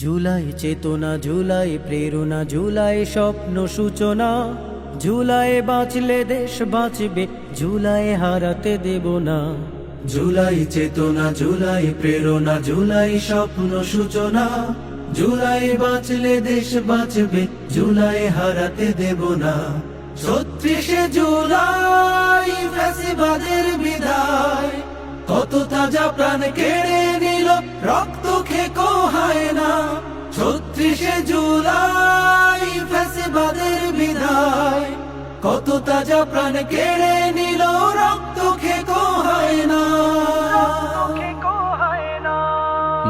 জুলাই চেতনা জুলাই প্রেরণা জুলাই স্বপ্ন সূচনা জুলাই বাঁচলে দেশ বাঁচবে জুলাই হারাতে দেব না। জুলাই চেতনা জুলাই প্রেরণা জুলাই স্বপ্ন সূচনা জুলাই বাঁচলে দেশ বাঁচবে জুলাই হারাতে দেব না। ছত্রিশে জুলাই ফ্যাসিবাদের বিদায়, কত তাজা প্রাণ কেড়ে নিল রক্ত হয় ছত্রিশে জুলাই ফ্যাসিবাদের বিদায়। কত তাজা প্রাণ কেড়ে নিল, রক্ত খেকো হয় না।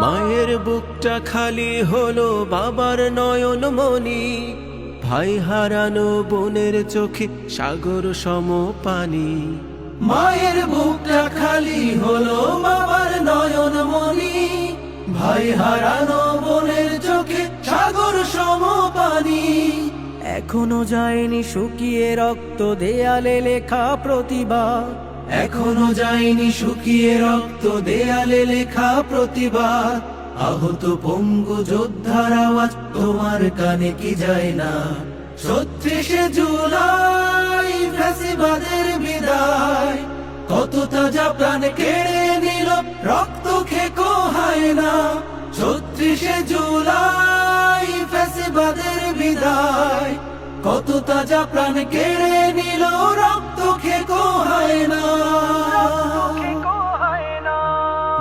মায়ের বুকটা খালি হলো বাবার নয়ন মনি ভাই হারানো বোনের চোখে সাগর সম পানি মায়ের বুকটা খালি হলো ভাই হারানো বোনের চোখে সাগর সম পানি এখনও যায়নি শুকিয়ে রক্ত দেয়ালে লেখা প্রতিবাদ এখনও যায়নি শুকিয়ে রক্ত দেয়ালে লেখা প্রতিবাদ আহত পঙ্গু যোদ্ধার আওয়াজ তোমার কানে কি যায় না? ছত্রিশে জুলাই ফ্যাসিবাদের বিদায়। কত তাজা প্রাণ কেড়ে নিল রক্ত না, ছত্রিশে জুলাই ফ্যাসিবাদের বিদায়। কত তাজা প্রাণ কেড়ে নিল, রক্ত খেকো হয় না।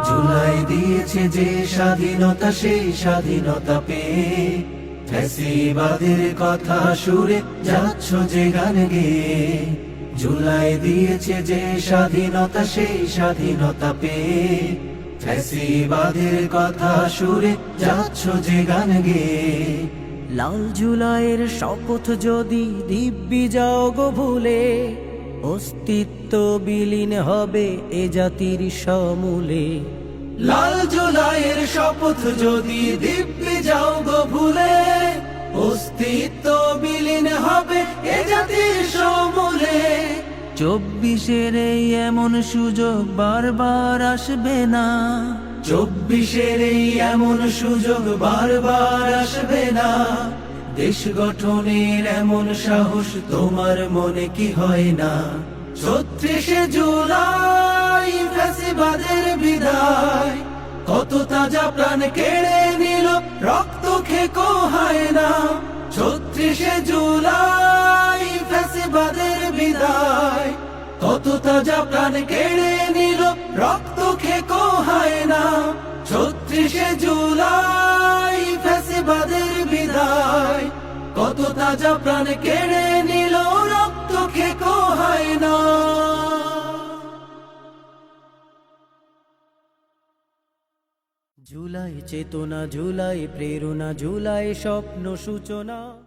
জুলাই দিয়েছে যে স্বাধীনতা, সেই স্বাধীনতা পেয়ে ফ্যাসিবাদের কথা সুরে যাচ্ছ যে গান গেয়ে। জুলাই দিয়েছে যে স্বাধীনতা, সেই স্বাধীনতা পেয়ে কথা সুরে যাচ্ছ যে গান লাল জুলাইয়ের শপথ যদি দিব্যি যাও গো ভুলে, অস্তিত্ব বিলীন হবে এ জাতির সমূলে। লাল জুলাইয়ের শপথ যদি দিব্যি যাও গো ভুলে, অস্তিত্ব চব্বিশের এই এমন সুযোগ বারবার আসবে না। চব্বিশের এই এমন সুযোগ বারবার আসবে না। দেশ গঠনের এমন সাহস তোমার মনে কি হয় না? ছত্রিশে জুলাই ফ্যাসিবাদের বিদায়। কত তাজা প্রাণ কেড়ে নিল, রক্ত খেকো হয় না ছত্রিশে জুলাই তাজা প্রাণ কেড়ে নিল, রক্ত খেকো হয় না ছত্রিশে জুলাই ফ্যাসিবাদের বিদায়। কত তাজা প্রাণ কেড়ে নিল, রক্ত খেকো হয় না জুলাই চেতনা, জুলাই প্রেরণা, জুলাই স্বপ্ন সূচনা।